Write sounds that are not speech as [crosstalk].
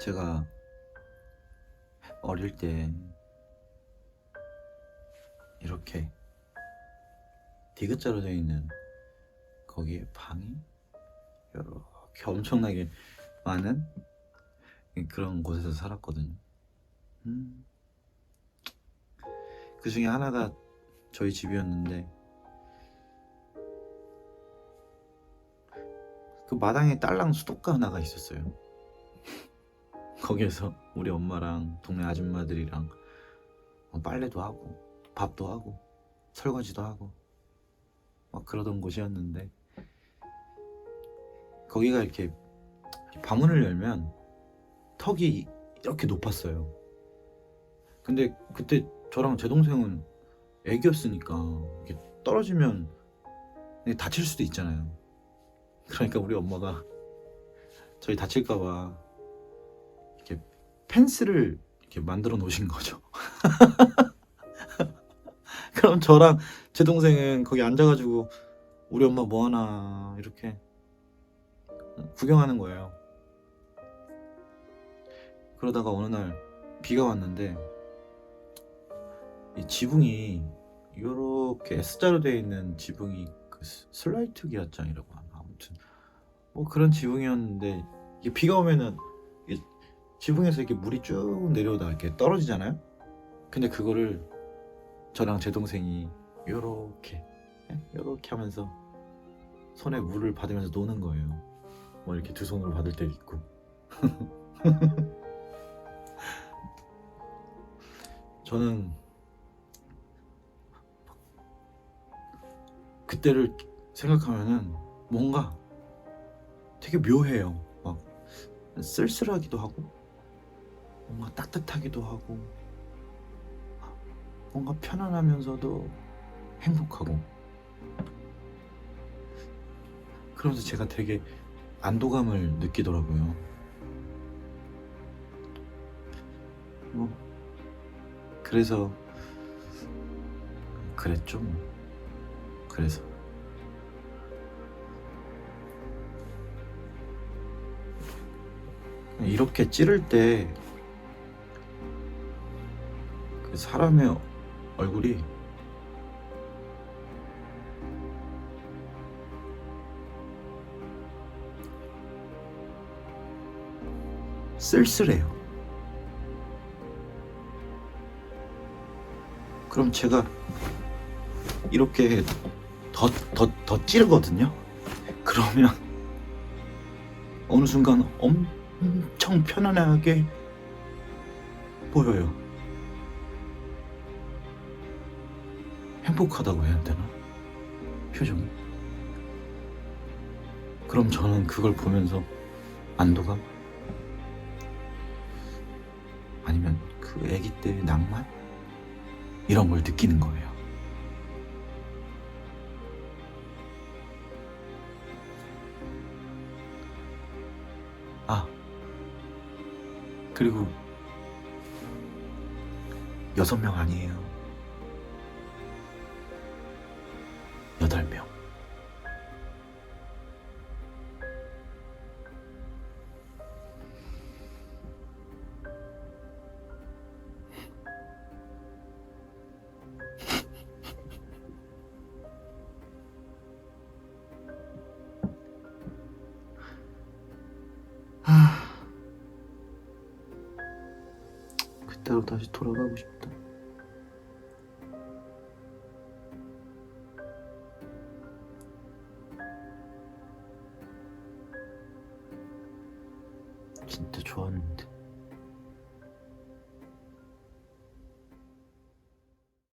제가 어릴 때 이렇게 디귿자로 되어 있는 거기에 방이 이렇게 엄청나게 많은 그런 곳에서 살았거든요. 음. 그 중에 하나가 저희 집이었는데 그 마당에 딸랑 수도가 하나가 있었어요. 거기에서 우리 엄마랑 동네 아줌마들이랑 뭐 빨래도 하고 밥도 하고 설거지도 하고 막 그러던 곳이었는데 거기가 이렇게 방문을 열면 턱이 이렇게 높았어요. 근데 그때 저랑 제 동생은 애기였으니까 이렇게 떨어지면 다칠 수도 있잖아요. 그러니까 우리 엄마가 저희 다칠까봐 펜스를 이렇게 만들어 놓으신 거죠. [laughs] 그럼 저랑 제 동생은 거기 앉아가지고 우리 엄마 뭐 하나 이렇게 구경하는 거예요. 그러다가 어느 날 비가 왔는데 이 지붕이 이렇게 S자로 되어 있는 지붕이 그 스- 슬라이트 기압장이라고 하나 아무튼 뭐 그런 지붕이었는데 이게 비가 오면은 지붕에서 이렇게 물이 쭉 내려오다 이렇게 떨어지잖아요. 근데 그거를 저랑 제 동생이 요렇게 예? 요렇게 하면서 손에 물을 받으면서 노는 거예요. 뭐 이렇게 두 손으로 받을 때도 있고. [laughs] 저는 그때를 생각하면은 뭔가 되게 묘해요. 막 쓸쓸하기도 하고 뭔가 따뜻하기도 하고 뭔가 편안하면서도 행복하고 그러면서 제가 되게 안도감을 느끼더라고요. 뭐 그래서 그랬죠. 뭐. 그래서 이렇게 찌를 때그 사람의 얼굴이 쓸쓸해요. 그럼 제가 이렇게 더, 더, 더 찌르거든요? 그러면 어느 순간 엄청 편안하게 보여요. 행복하다고 해야 되나? 표정이. 그럼 저는 그걸 보면서 안도감? 아니면 그 아기 때의 낭만? 이런 걸 느끼는 거예요. 아, 그리고 여섯 명 아니에요. 여덟 명. 그때로 다시 돌아가고 싶다. 진짜 좋았는데.